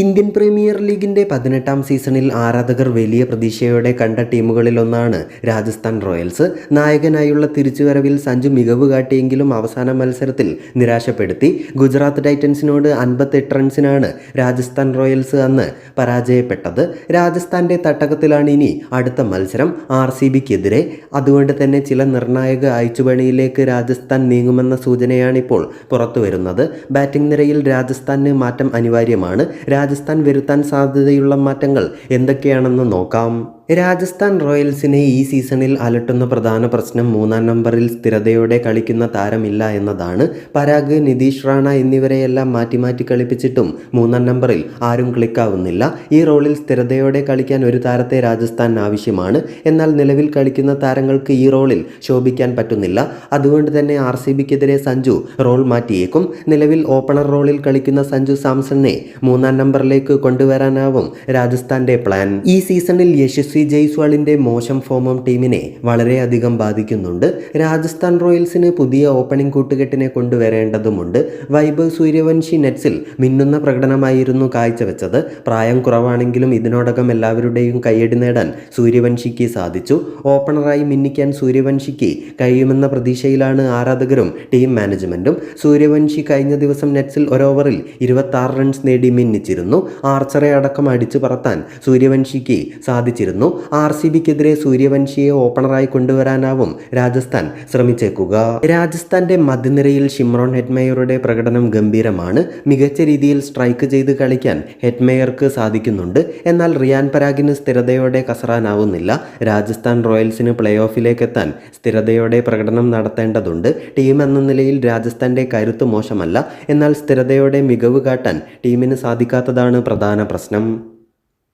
Indian premier ലീഗിന്റെ പതിനെട്ടാം സീസണിൽ ആരാധകർ വലിയ പ്രതീക്ഷയോടെ കണ്ട ടീമുകളിലൊന്നാണ് രാജസ്ഥാൻ റോയൽസ്. നായകനായുള്ള തിരിച്ചുവരവിൽ സഞ്ജു മികവ് കാട്ടിയെങ്കിലും അവസാന മത്സരത്തിൽ നിരാശപ്പെടുത്തി. ഗുജറാത്ത് ടൈറ്റൻസിനോട് അൻപത്തെട്ട് റൺസിനാണ് രാജസ്ഥാൻ റോയൽസ് അന്ന് പരാജയപ്പെട്ടത്. രാജസ്ഥാന്റെ തട്ടകത്തിലാണ് ഇനി അടുത്ത മത്സരം ആർ സി ബിക്കെതിരെ അതുകൊണ്ട് തന്നെ ചില നിർണായക അയച്ചുപണിയിലേക്ക് രാജസ്ഥാൻ നീങ്ങുമെന്ന സൂചനയാണിപ്പോൾ പുറത്തുവരുന്നത്. ബാറ്റിംഗ് നിരയിൽ രാജസ്ഥാന് മാറ്റം അനിവാര്യമാണ്. രാജസ്ഥാൻ വരുത്താൻ സാധ്യതയുള്ള മാറ്റങ്ങൾ എന്തൊക്കെയാണെന്ന് നോക്കാം. രാജസ്ഥാൻ റോയൽസിനെ ഈ സീസണിൽ അലട്ടുന്ന പ്രധാന പ്രശ്നം മൂന്നാം നമ്പറിൽ സ്ഥിരതയോടെ കളിക്കുന്ന താരമില്ല എന്നതാണ്. പരാഗ് നിതീഷ് റാണ എന്നിവരെയെല്ലാം മാറ്റി മാറ്റി കളിപ്പിച്ചിട്ടും മൂന്നാം നമ്പറിൽ ആരും ക്ലിക്കാവുന്നില്ല ഈ റോളിൽ സ്ഥിരതയോടെ കളിക്കാൻ ഒരു താരത്തെ രാജസ്ഥാൻ ആവശ്യമാണ്. എന്നാൽ നിലവിൽ കളിക്കുന്ന താരങ്ങൾക്ക് ഈ റോളിൽ ശോഭിക്കാൻ പറ്റുന്നില്ല. അതുകൊണ്ട് തന്നെ ആർ സി ബിക്കെതിരെ സഞ്ജു റോൾ മാറ്റിയേക്കും. നിലവിൽ ഓപ്പണർ റോളിൽ കളിക്കുന്ന സഞ്ജു സാംസണിനെ മൂന്നാം നമ്പറിലേക്ക് കൊണ്ടുവരാനാവും രാജസ്ഥാന്റെ പ്ലാൻ. ഈ സീസണിൽ യശസ്വി ജയ്സ്വാളിന്റെ മോശം ഫോമും ടീമിനെ വളരെയധികം ബാധിക്കുന്നുണ്ട്. രാജസ്ഥാൻ റോയൽസിന് പുതിയ ഓപ്പണിംഗ് കൂട്ടുകെട്ടിനെ കൊണ്ടുവരേണ്ടതുമുണ്ട്. വൈഭവ് സൂര്യവംശി നെറ്റ്സിൽ മിന്നുന്ന പ്രകടനമായിരുന്നു കാഴ്ചവെച്ചത്. പ്രായം കുറവാണെങ്കിലും ഇതിനോടകം എല്ലാവരുടെയും കയ്യടി നേടാൻ സൂര്യവംശിക്ക് സാധിച്ചു. ഓപ്പണറായി മിന്നിക്കാൻ സൂര്യവംശിക്ക് കഴിയുമെന്ന പ്രതീക്ഷയിലാണ് ആരാധകരും ടീം മാനേജ്മെന്റും. സൂര്യവംശി കഴിഞ്ഞ ദിവസം നെറ്റ്സിൽ ഒരോവറിൽ ഇരുപത്തി റൺസ് നേടി മിന്നിച്ചിരുന്നു. ആർച്ചറെ അടക്കം അടിച്ചു പറത്താൻ സൂര്യവംശിക്ക് സാധിച്ചിരുന്നു. ആർ സി ബിക്കെതിരെ സൂര്യവംശിയെ ഓപ്പണറായി കൊണ്ടുവരാനാവും രാജസ്ഥാൻ ശ്രമിച്ചേക്കുക. രാജസ്ഥാന്റെ മധ്യനിരയിൽ ഷിമ്രോൺ ഹെറ്റ്മേയറുടെ പ്രകടനം ഗംഭീരമാണ്. മികച്ച രീതിയിൽ സ്ട്രൈക്ക് ചെയ്ത് കളിക്കാൻ ഹെറ്റ്മേയർക്ക് സാധിക്കുന്നുണ്ട്. എന്നാൽ റിയാൻ പരാഗിന് സ്ഥിരതയോടെ കസറാനാവുന്നില്ല. രാജസ്ഥാൻ റോയൽസിന് പ്ലേ ഓഫിലേക്ക് എത്താൻ സ്ഥിരതയോടെ പ്രകടനം നടത്തേണ്ടതുണ്ട്. ടീം എന്ന നിലയിൽ രാജസ്ഥാന്റെ കരുത്ത് മോശമല്ല. എന്നാൽ സ്ഥിരതയോടെ മികവ് കാട്ടാൻ ടീമിന് സാധിക്കാത്തതാണ് പ്രധാന പ്രശ്നം.